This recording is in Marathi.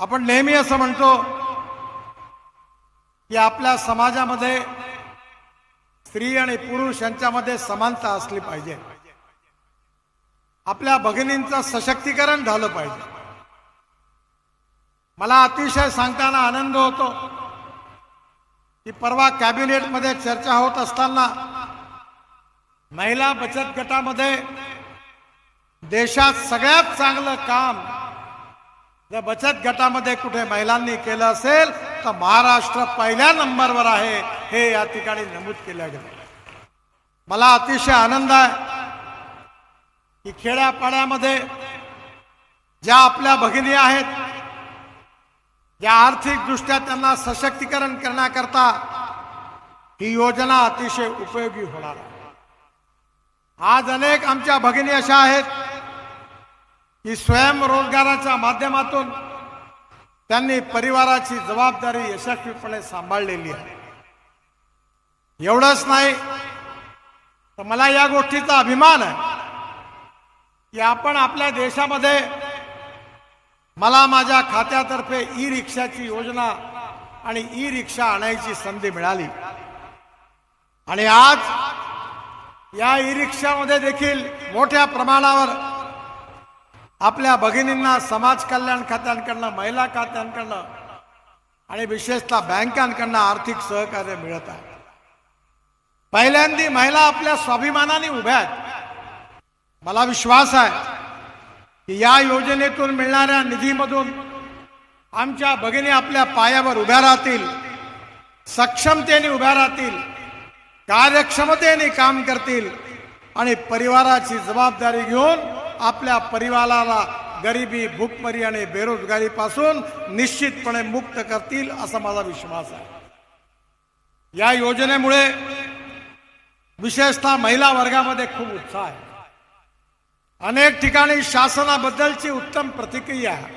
आपण नेहमी असं म्हणतो की आपल्या समाजामध्ये स्त्री आणि पुरुष यांच्यामध्ये समानता असली पाहिजे. आपल्या भगिनींचं सशक्तीकरण झालं पाहिजे. मला अतिशय सांगताना आनंद होतो की परवा कॅबिनेटमध्ये चर्चा होत असताना महिला बचत गटामध्ये देशात सगळ्यात चांगलं काम जर बचत गटामध्ये कुठे महिलांनी केलं असेल तर महाराष्ट्र पहिल्या नंबरवर आहे हे या ठिकाणी नमूद केलं गेलं. मला अतिशय आनंद आहे की खेड्यापाड्यामध्ये ज्या आपल्या भगिनी आहेत ज्या आर्थिकदृष्ट्या त्यांना सशक्तीकरण करण्याकरता ही योजना अतिशय उपयोगी होणार आहे. आज अनेक आमच्या भगिनी अशा आहेत की स्वयंरोजगाराच्या माध्यमातून त्यांनी परिवाराची जबाबदारी यशस्वीपणे सांभाळलेली आहे. एवढंच नाही तर मला या गोष्टीचा अभिमान आहे की आपण आपल्या देशामध्ये मला माझ्या खात्यातर्फे ई रिक्षाची योजना आणि ई रिक्षा आणायची संधी मिळाली. आणि आज या ई रिक्षामध्ये देखील मोठ्या प्रमाणावर आपल्या भगिनींना समाज कल्याण खात्यांकडनं महिला खात्यांकडनं आणि विशेषतः बँकांकडनं आर्थिक सहकार्य मिळत आहे. पहिल्यांदी महिला आपल्या स्वाभिमानाने उभ्या आहेत. मला विश्वास आहे की या योजनेतून मिळणाऱ्या निधीमधून आमच्या भगिनी आपल्या पायावर उभ्या राहतील सक्षमतेने उभ्या राहतील कार्यक्षमतेने काम करतील आणि परिवाराची जबाबदारी घेऊन आपल्या परिवाराला गरिबी भूकमरी आणि बेरोजगारीपासून निश्चितपणे मुक्त करतील असा माझा विश्वास आहे. या योजनेमुळे विशेषतः महिला वर्गामध्ये खूप उत्साह आहे. अनेक ठिकाणी शासनाबद्दलची उत्तम प्रतिक्रिया आहे.